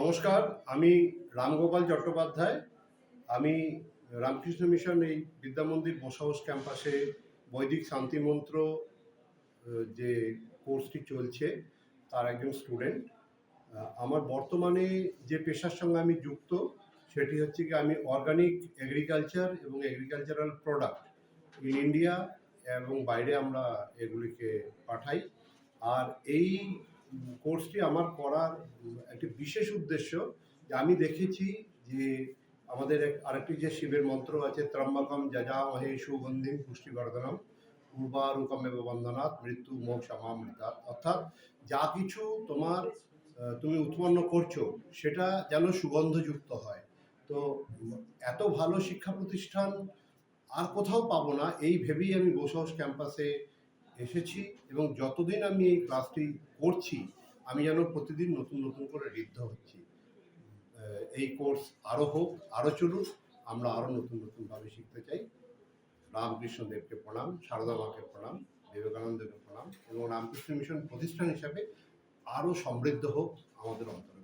নমস্কার, আমি রামগোপাল চট্টোপাধ্যায়। আমি রামকৃষ্ণ মিশন এই বিদ্যামন্দির বসাবস ক্যাম্পাসে বৈদিক শান্তি মন্ত্র যে কোর্সটি চলছে, তার একজন স্টুডেন্ট। আমার বর্তমানে যে পেশার সঙ্গে আমি যুক্ত, সেটি হচ্ছে কি আমি অর্গানিক এগ্রিকালচার এবং এগ্রিকালচারাল প্রোডাক্ট ইন ইন্ডিয়া এবং বাইরে আমরা এগুলিকে পাঠাই। আর এই কোর্সটি আমার করার একটি বিশেষ উদ্দেশ্য যে আমি দেখেছি যে আমাদের আরেকটি যে শিবের মন্ত্র আছে, ত্রম্বকম যজা মহে সুগন্ধিম পুষ্টিবর্ধনম পূর্বারুকমেব বন্দনাথ মৃত্যু মোক্ষ মৃতাৎ অর্থাৎ যা কিছু তোমার তুমি উৎপন্ন করছ, সেটা যেন সুগন্ধযুক্ত হয়। তো এত ভালো শিক্ষা প্রতিষ্ঠান আর কোথাও পাবো না, এই ভেবেই আমি বসবাস ক্যাম্পাসে এসেছি এবং যতদিন আমি এই ক্লাসটি করছি, আমি যেন প্রতিদিন নতুন নতুন করে ঋদ্ধ হচ্ছি। এই কোর্স আরও হোক আরও চলুক, আমরা আরও নতুন নতুনভাবে শিখতে চাই। রামকৃষ্ণ দেবকে প্রণাম, সারদা মাকে প্রণাম, বিবেকানন্দকে প্রণাম এবং রামকৃষ্ণ মিশন প্রতিষ্ঠান হিসাবে আরও সমৃদ্ধ হোক আমাদের অন্তর।